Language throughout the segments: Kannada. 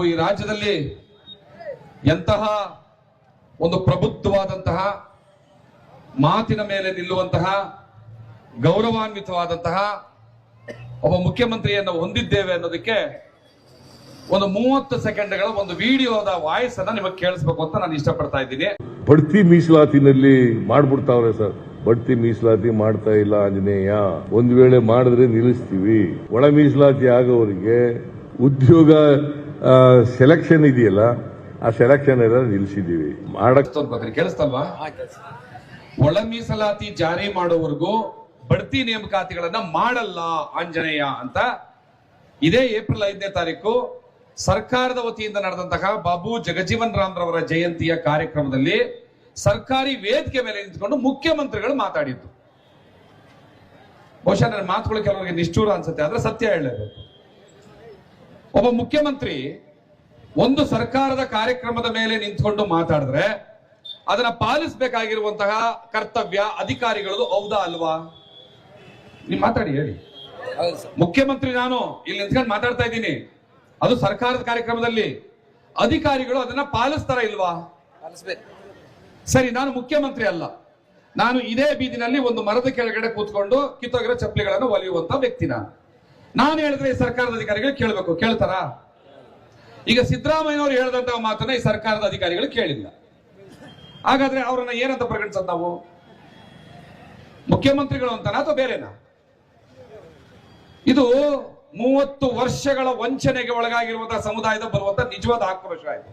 ನಾವು ಈ ರಾಜ್ಯದಲ್ಲಿ ಎಂತಹ ಒಂದು ಪ್ರಬುದ್ಧವಾದಂತಹ ಮಾತಿನ ಮೇಲೆ ನಿಲ್ಲುವಂತಹ ಗೌರವಾನ್ವಿತವಾದಂತಹ ಒಬ್ಬ ಮುಖ್ಯಮಂತ್ರಿಯನ್ನು ಹೊಂದಿದ್ದೇವೆ ಅನ್ನೋದಕ್ಕೆ ಒಂದು ಮೂವತ್ತು ಸೆಕೆಂಡ್ಗಳ ಒಂದು ವಿಡಿಯೋದ ವಾಯ್ಸ್ ಅನ್ನ ನಿಮಗೆ ಕೇಳಿಸ್ಬೇಕು ಅಂತ ನಾನು ಇಷ್ಟಪಡ್ತಾ ಇದ್ದೀನಿ. ಬಡ್ತಿ ಮೀಸಲಾತಿನಲ್ಲಿ ಮಾಡ್ಬಿಡ್ತಾವ್ರೆ ಸರ್. ಬಡ್ತಿ ಮೀಸಲಾತಿ ಮಾಡ್ತಾ ಇಲ್ಲ ಆಂಜನೇಯ. ಒಂದು ವೇಳೆ ಮಾಡಿದ್ರೆ ನಿಲ್ಲಿಸ್ತೀವಿ. ಒಳ ಮೀಸಲಾತಿ ಆಗೋರಿಗೆ ಉದ್ಯೋಗ ಸೆಲೆಕ್ಷನ್ ಇದೆಯಲ್ಲ ಆ ಸೆಲೆಕ್ಷನ್ ಎಲ್ಲ ನಿಲ್ಲಿಸಿದೀವಿ ಮಾಡಕ್ ಕೇಳಿಸ್ತಲ್ವಾ? ಒಳ ಮೀಸಲಾತಿ ಜಾರಿ ಮಾಡೋವರೆಗೂ ಬಡ್ತಿ ನೇಮಕಾತಿಗಳನ್ನ ಮಾಡಲ್ಲ ಆಂಜನೇಯ ಅಂತ. ಇದೇ ಏಪ್ರಿಲ್ ಐದನೇ ತಾರೀಕು ಸರ್ಕಾರದ ವತಿಯಿಂದ ನಡೆದಂತಹ ಬಾಬು ಜಗಜೀವನ್ ರಾಮ್ ರವರ ಜಯಂತಿಯ ಕಾರ್ಯಕ್ರಮದಲ್ಲಿ ಸರ್ಕಾರಿ ವೇದಿಕೆ ಮೇಲೆ ನಿಂತ್ಕೊಂಡು ಮುಖ್ಯಮಂತ್ರಿಗಳು ಮಾತಾಡಿದ್ದು. ಬಹುಶಃ ನನ್ನ ಮಾತುಗಳು ಕೆಲವರಿಗೆ ನಿಷ್ಠೂರ ಅನ್ಸುತ್ತೆ ಆದ್ರೆ ಸತ್ಯ ಹೇಳಲೇಬೇಕು. ಒಬ್ಬ ಮುಖ್ಯಮಂತ್ರಿ ಒಂದು ಸರ್ಕಾರದ ಕಾರ್ಯಕ್ರಮದ ಮೇಲೆ ನಿಂತ್ಕೊಂಡು ಮಾತಾಡಿದ್ರೆ ಅದನ್ನ ಪಾಲಿಸಬೇಕಾಗಿರುವಂತಹ ಕರ್ತವ್ಯ ಅಧಿಕಾರಿಗಳದು ಹೌದಾ ಅಲ್ವಾ? ನೀವು ಮಾತಾಡಿ ಹೇಳಿ. ಮುಖ್ಯಮಂತ್ರಿ ನಾನು ಇಲ್ಲಿ ನಿಂತ್ಕೊಂಡು ಮಾತಾಡ್ತಾ ಇದ್ದೀನಿ. ಅದು ಸರ್ಕಾರದ ಕಾರ್ಯಕ್ರಮದಲ್ಲಿ. ಅಧಿಕಾರಿಗಳು ಅದನ್ನ ಪಾಲಿಸ್ತಾರ ಇಲ್ವಾ? ಸರಿ ನಾನು ಮುಖ್ಯಮಂತ್ರಿ ಅಲ್ಲ. ನಾನು ಇದೇ ಬೀದಿನಲ್ಲಿ ಒಂದು ಮರದ ಕೆಳಗಡೆ ಕೂತ್ಕೊಂಡು ಕಿತ್ತೋಗಿರೋ ಚಪ್ಪಲಿಗಳನ್ನು ಒಲಿಯುವಂತ ವ್ಯಕ್ತಿ ನಾನು. ನಾನು ಹೇಳಿದ್ರೆ ಈ ಸರ್ಕಾರದ ಅಧಿಕಾರಿಗಳು ಕೇಳಬೇಕು. ಕೇಳ್ತಾರ? ಈಗ ಸಿದ್ದರಾಮಯ್ಯನವರು ಹೇಳಿದಂತಹ ಮಾತನ್ನ ಈ ಸರ್ಕಾರದ ಅಧಿಕಾರಿಗಳು ಕೇಳಿಲ್ಲ. ಹಾಗಾದ್ರೆ ಅವರನ್ನ ಏನಂತ ಪರಿಗಣಿಸೋದು ನಾವು? ಮುಖ್ಯಮಂತ್ರಿಗಳು ಅಂತನಾ ಅಥವಾ ಬೇರೆನಾ? ಇದು ಮೂವತ್ತು ವರ್ಷಗಳ ವಂಚನೆಗೆ ಒಳಗಾಗಿರುವಂತಹ ಸಮುದಾಯದ ಬರುವಂತಹ ನಿಜವಾದ ಆಕ್ರೋಶ ಆಯ್ತು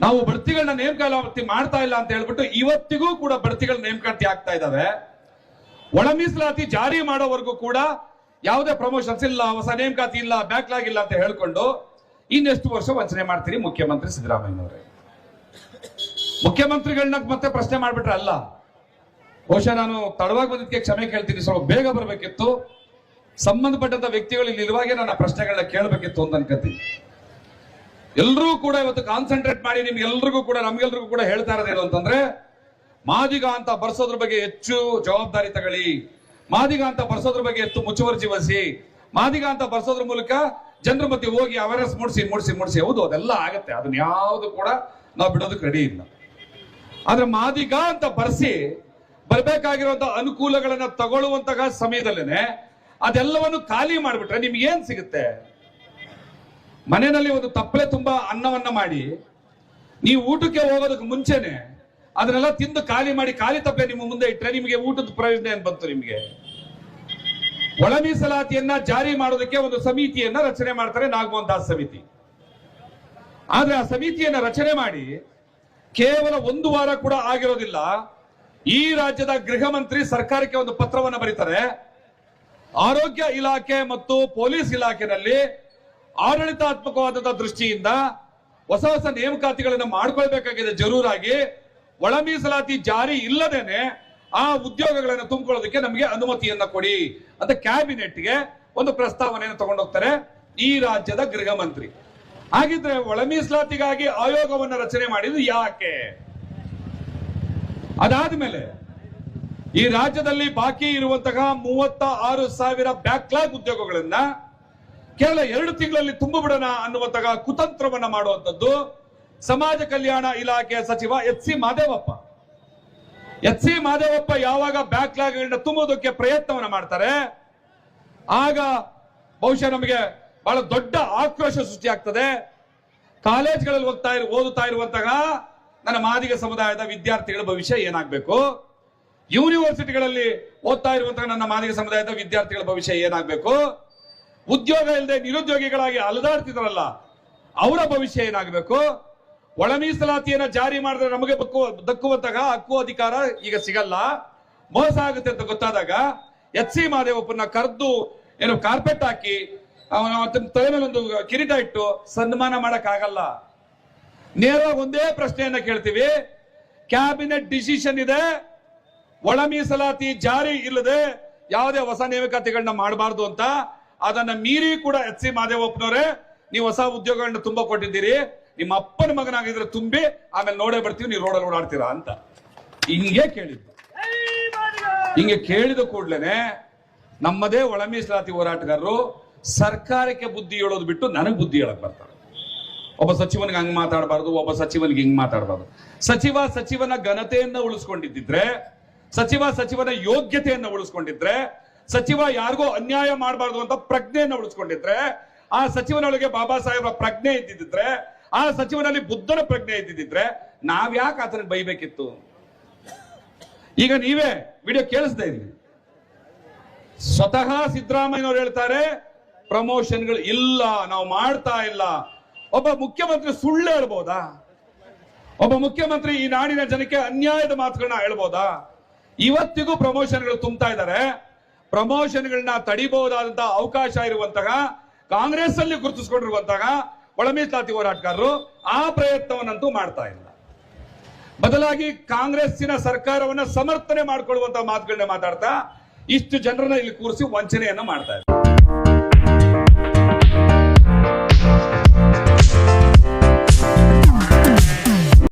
ನಾವು ಬಡ್ತಿಗಳನ್ನ ನೇಮಕಾತಿ ಮಾಡ್ತಾ ಇಲ್ಲ ಅಂತ ಹೇಳ್ಬಿಟ್ಟು ಇವತ್ತಿಗೂ ಕೂಡ ಬಡ್ತಿಗಳ ನೇಮಕಾತಿ ಆಗ್ತಾ ಇದಾವೆ ಒಳ ಮೀಸಲಾತಿ ಜಾರಿ ಮಾಡೋವರೆಗೂ ಕೂಡ ಯಾವುದೇ ಪ್ರಮೋಷನ್ಸ್ ಇಲ್ಲ, ಹೊಸ ನೇಮಕಾತಿ ಇಲ್ಲ ಬ್ಯಾಕ್ಲಾಗ್ ಇಲ್ಲ ಅಂತ ಹೇಳ್ಕೊಂಡು ಇನ್ನೆಷ್ಟು ವರ್ಷ ವಂಚನೆ ಮಾಡ್ತೀರಿ ಮುಖ್ಯಮಂತ್ರಿ ಸಿದ್ದರಾಮಯ್ಯನವರೇ? ಮುಖ್ಯಮಂತ್ರಿಗಳನ್ನ ಮತ್ತೆ ಪ್ರಶ್ನೆ ಮಾಡ್ಬಿಟ್ರೆ ಅಲ್ಲ. ಬಹುಶಃ ನಾನು ತಡವಾಗಿ ಬಂದಿದ್ದಕ್ಕೆ ಕ್ಷಮೆ ಕೇಳ್ತೀನಿ, ಸ್ವಲ್ಪ ಬೇಗ ಬರಬೇಕಿತ್ತು. ಸಂಬಂಧಪಟ್ಟಂತ ವ್ಯಕ್ತಿಗಳು ಇಲ್ಲಿ ಇರುವಾಗೆ ನನ್ನ ಪ್ರಶ್ನೆಗಳನ್ನ ಕೇಳಬೇಕಿತ್ತು ಅಂತ ಅನ್ಕೋತೀನಿ. ಎಲ್ಲರೂ ಕೂಡ ಇವತ್ತು ಕಾನ್ಸಂಟ್ರೇಟ್ ಮಾಡಿ ನಿಮ್ಗೆ ಎಲ್ರಿಗೂ ಕೂಡ, ನಮ್ಗೆಲ್ರಿಗೂ ಕೂಡ ಹೇಳ್ತಾ ಇರೋದೇನು ಅಂತಂದ್ರೆ, ಮಾದಿಗ ಅಂತ ಬರ್ಸೋದ್ರ ಬಗ್ಗೆ ಹೆಚ್ಚು ಜವಾಬ್ದಾರಿ ತಗೊಳ್ಳಿ. ಮಾದಿಗ ಅಂತ ಬರ್ಸೋದ್ರ ಬಗ್ಗೆ ಎತ್ತು ಮುಚ್ಚುವರ್ಜಿ ವಹಿಸಿ ಮಾದಿಗ ಅಂತ ಬರ್ಸೋದ್ರ ಮೂಲಕ ಜನರ ಮಧ್ಯೆ ಹೋಗಿ ಅವೇರ್ನೆಸ್ ಮೂಡಿಸಿ ಮೂಡಿಸಿ ಮೂಡಿಸಿ, ಹೌದು, ಅದೆಲ್ಲ ಆಗತ್ತೆ. ಅದನ್ನ ಯಾವುದು ಕೂಡ ನಾವು ಬಿಡೋದಕ್ಕೆ ರೆಡಿ ಇಲ್ಲ. ಆದ್ರೆ ಮಾದಿಗ ಅಂತ ಬರ್ಸಿ ಬರ್ಬೇಕಾಗಿರುವಂತಹ ಅನುಕೂಲಗಳನ್ನ ತಗೊಳ್ಳುವಂತಹ ಸಮಯದಲ್ಲೇನೆ ಅದೆಲ್ಲವನ್ನು ಖಾಲಿ ಮಾಡಿಬಿಟ್ರೆ ನಿಮ್ಗೆ ಏನ್ ಸಿಗುತ್ತೆ? ಮನೆಯಲ್ಲಿ ಒಂದು ತಪ್ಪಲೆ ತುಂಬಾ ಅನ್ನವನ್ನ ಮಾಡಿ, ನೀವು ಊಟಕ್ಕೆ ಹೋಗೋದಕ್ಕೆ ಮುಂಚೆನೆ ಅದನ್ನೆಲ್ಲ ತಿಂದು ಖಾಲಿ ಮಾಡಿ ಖಾಲಿ ತಪ್ಪಲೆ ನಿಮ್ಮ ಮುಂದೆ ಇಟ್ಟರೆ ನಿಮಗೆ ಊಟದ ಪ್ರಯೋಜನ ಏನ್ ಬಂತು ನಿಮಗೆ? ಒಳ ಮೀಸಲಾತಿಯನ್ನ ಜಾರಿ ಮಾಡೋದಕ್ಕೆ ಒಂದು ಸಮಿತಿಯನ್ನ ರಚನೆ ಮಾಡ್ತಾರೆ ನಾಗಮೋಹನ್ ದಾಸ್ ಸಮಿತಿ. ಆದ್ರೆ ಆ ಸಮಿತಿಯನ್ನ ರಚನೆ ಮಾಡಿ ಕೇವಲ ಒಂದು ವಾರ ಕೂಡ ಆಗಿರೋದಿಲ್ಲ. ಈ ರಾಜ್ಯದ ಗೃಹ ಮಂತ್ರಿ ಸರ್ಕಾರಕ್ಕೆ ಒಂದು ಪತ್ರವನ್ನು ಬರೀತಾರೆ. ಆರೋಗ್ಯ ಇಲಾಖೆ ಮತ್ತು ಪೊಲೀಸ್ ಇಲಾಖೆನಲ್ಲಿ ಆಡಳಿತಾತ್ಮಕವಾದ ದೃಷ್ಟಿಯಿಂದ ಹೊಸ ಹೊಸ ನೇಮಕಾತಿಗಳನ್ನು ಮಾಡ್ಕೊಳ್ಬೇಕಾಗಿದೆ ಜರೂರಾಗಿ. ಒಳ ಮೀಸಲಾತಿ ಜಾರಿ ಇಲ್ಲದೇನೆ ಆ ಉದ್ಯೋಗಗಳನ್ನು ತುಂಬಿಕೊಳ್ಳೋದಕ್ಕೆ ನಮಗೆ ಅನುಮತಿಯನ್ನ ಕೊಡಿ ಅಂತ ಕ್ಯಾಬಿನೆಟ್ಗೆ ಒಂದು ಪ್ರಸ್ತಾವನೆಯನ್ನು ತಗೊಂಡೋಗ್ತಾರೆ ಈ ರಾಜ್ಯದ ಗೃಹ ಮಂತ್ರಿ. ಹಾಗಿದ್ರೆ ಒಳ ಮೀಸಲಾತಿಗಾಗಿ ಆಯೋಗವನ್ನ ರಚನೆ ಮಾಡಿದ್ದು ಯಾಕೆ? ಅದಾದ್ಮೇಲೆ ಈ ರಾಜ್ಯದಲ್ಲಿ ಬಾಕಿ ಇರುವಂತಹ ಮೂವತ್ತ ಆರು ಸಾವಿರ ಬ್ಯಾಕ್ಲಾಗ್ ಉದ್ಯೋಗಗಳನ್ನ ಕೇವಲ ಎರಡು ತಿಂಗಳಲ್ಲಿ ತುಂಬಿಬಿಡೋಣ ಅನ್ನುವಂತಹ ಕುತಂತ್ರವನ್ನ ಮಾಡುವಂತದ್ದು ಸಮಾಜ ಕಲ್ಯಾಣ ಇಲಾಖೆಯ ಸಚಿವ H C Mahadevappa. H C Mahadevappa ಯಾವಾಗ ಬ್ಯಾಕ್ಲಾಗ್ಗಳನ್ನ ತುಂಬುವುದಕ್ಕೆ ಪ್ರಯತ್ನವನ್ನ ಮಾಡ್ತಾರೆ, ಆಗ ಬಹುಶಃ ನಮಗೆ ಬಹಳ ದೊಡ್ಡ ಆಕ್ರೋಶ ಸೃಷ್ಟಿಯಾಗ್ತದೆ. ಕಾಲೇಜ್ಗಳಲ್ಲಿ ಓದ್ತಾ ಇರು, ಓದುತ್ತಾ ಇರುವಂತಹ ನನ್ನ ಮಾದಿಗ ಸಮುದಾಯದ ವಿದ್ಯಾರ್ಥಿಗಳ ಭವಿಷ್ಯ ಏನಾಗಬೇಕು? ಯೂನಿವರ್ಸಿಟಿಗಳಲ್ಲಿ ಓದ್ತಾ ಇರುವಂತಹ ನನ್ನ ಮಾದಿಗ ಸಮುದಾಯದ ವಿದ್ಯಾರ್ಥಿಗಳ ಭವಿಷ್ಯ ಏನಾಗಬೇಕು? ಉದ್ಯೋಗ ಇಲ್ಲದೆ ನಿರುದ್ಯೋಗಿಗಳಾಗಿ ಅಲದಾಡ್ತಿದ್ರಲ್ಲ, ಅವರ ಭವಿಷ್ಯ ಏನಾಗಬೇಕು? ಒಳ ಮೀಸಲಾತಿಯನ್ನ ಜಾರಿ ಮಾಡಿದ್ರೆ ನಮಗೆ ದಕ್ಕುವಂತಹ ಹಕ್ಕು ಅಧಿಕಾರ ಈಗ ಸಿಗಲ್ಲ. ಮೋಸ ಆಗುತ್ತೆ ಅಂತ ಗೊತ್ತಾದಾಗ ಎಚ್ ಸಿ ಮಾದೇವಪ್ಪನ ಕರೆದು ಏನು ಕಾರ್ಪೆಟ್ ಹಾಕಿ ಅವನ ತಲೆ ಮೇಲೆ ಒಂದು ಕಿರೀಟ ಇಟ್ಟು ಸನ್ಮಾನ ಮಾಡಕ್ ಆಗಲ್ಲ ನೇರವಾಗಿ ಒಂದೇ ಪ್ರಶ್ನೆಯನ್ನ ಕೇಳ್ತೀವಿ. ಕ್ಯಾಬಿನೆಟ್ ಡಿಸಿಷನ್ ಇದೆ. ಒಳ ಮೀಸಲಾತಿ ಜಾರಿ ಇಲ್ಲದೆ ಯಾವುದೇ ಹೊಸ ನೇಮಕಾತಿಗಳನ್ನ ಮಾಡಬಾರ್ದು ಅಂತ. ಅದನ್ನ ಮೀರಿ ಕೂಡ ಎಚ್ ಸಿ ಮಾದೇವಪ್ಪನವರೇ, ನೀವು ಹೊಸ ಉದ್ಯೋಗಗಳನ್ನ ತುಂಬಾ ಕೊಟ್ಟಿದ್ದೀರಿ. ನಿಮ್ಮ ಅಪ್ಪನ ಮಗನಾಗಿದ್ರೆ ತುಂಬಿ ಆಮೇಲೆ ನೋಡೇ ಬರ್ತೀವಿ, ನೀವು ರೋಡಲ್ಲಿ ಓಡಾಡ್ತೀರಾ ಅಂತ. ಹಿಂಗೆ ಕೇಳಿದ್ದು. ಹಿಂಗೆ ಕೇಳಿದ ಕೂಡ್ಲೇನೆ ನಮ್ಮದೇ ಒಳಮೀಸಲಾತಿ ಹೋರಾಟಗಾರರು ಸರ್ಕಾರಕ್ಕೆ ಬುದ್ಧಿ ಹೇಳೋದು ಬಿಟ್ಟು ನನಗೆ ಬುದ್ಧಿ ಹೇಳಕ್ ಬರ್ತಾರೆ. ಒಬ್ಬ ಸಚಿವನಿಗೆ ಹಂಗ್ ಮಾತಾಡಬಾರ್ದು, ಒಬ್ಬ ಸಚಿವನಿಗೆ ಹಿಂಗ್ ಮಾತಾಡಬಾರ್ದು. ಸಚಿವ ಸಚಿವನ ಘನತೆಯನ್ನ ಉಳಿಸ್ಕೊಂಡಿದ್ದಿದ್ರೆ, ಸಚಿವ ಸಚಿವನ ಯೋಗ್ಯತೆಯನ್ನ ಉಳಿಸ್ಕೊಂಡಿದ್ರೆ, ಸಚಿವ ಯಾರಿಗೋ ಅನ್ಯಾಯ ಮಾಡಬಾರ್ದು ಅಂತ ಪ್ರಜ್ಞೆಯನ್ನ ಉಳಿಸ್ಕೊಂಡಿದ್ರೆ, ಆ ಸಚಿವನೊಳಗೆ ಬಾಬಾ ಸಾಹೇಬರ ಪ್ರಜ್ಞೆ ಇದ್ದಿದ್ರೆ ಆ ಸಚಿವನಲ್ಲಿ ಬುದ್ಧನ ಪ್ರಜ್ಞೆ ಇದ್ದಿದ್ರೆ ನಾವ್ಯಾಕೆ ಆತನಿಗೆ ಬೈಬೇಕಿತ್ತು? ಈಗ ನೀವೇ ವಿಡಿಯೋ ಕೇಳಿಸ್ತಾ ಇದ್ವಿ ಸ್ವತಃ ಸಿದ್ದರಾಮಯ್ಯನವರು ಹೇಳ್ತಾರೆ, ಪ್ರಮೋಷನ್ಗಳು ಇಲ್ಲ, ನಾವು ಮಾಡ್ತಾ ಇಲ್ಲ. ಒಬ್ಬ ಮುಖ್ಯಮಂತ್ರಿ ಸುಳ್ಳು ಹೇಳ್ಬೋದಾ? ಒಬ್ಬ ಮುಖ್ಯಮಂತ್ರಿ ಈ ನಾಡಿನ ಜನಕ್ಕೆ ಅನ್ಯಾಯದ ಮಾತುಗಳನ್ನ ಹೇಳ್ಬೋದಾ? ಇವತ್ತಿಗೂ ಪ್ರಮೋಷನ್ಗಳು ತುಂಬ್ತಾ ಇದ್ದಾರೆ. ಪ್ರಮೋಷನ್ಗಳನ್ನ ತಡಿಬಹುದಾದಂತಹ ಅವಕಾಶ ಇರುವಂತಹ ಕಾಂಗ್ರೆಸ್ ಅಲ್ಲಿ ಗುರುತಿಸಿಕೊಂಡಿರುವಂತಹ ಒಳ ಮೀಸಲಾತಿ ಹೋರಾಟಗಾರರು ಆ ಪ್ರಯತ್ನವನ್ನಂತೂ ಮಾಡ್ತಾ ಇಲ್ಲ. ಬದಲಾಗಿ ಕಾಂಗ್ರೆಸ್ಸಿನ ಸರ್ಕಾರವನ್ನ ಸಮರ್ಥನೆ ಮಾಡ್ಕೊಳ್ಳುವಂತ ಮಾತುಗಳನ್ನ ಮಾತಾಡ್ತಾ ಇಷ್ಟು ಜನರನ್ನ ಇಲ್ಲಿ ಕೂರಿಸಿ ವಂಚನೆಯನ್ನ ಮಾಡ್ತಾ ಇದ್ದಾರೆ.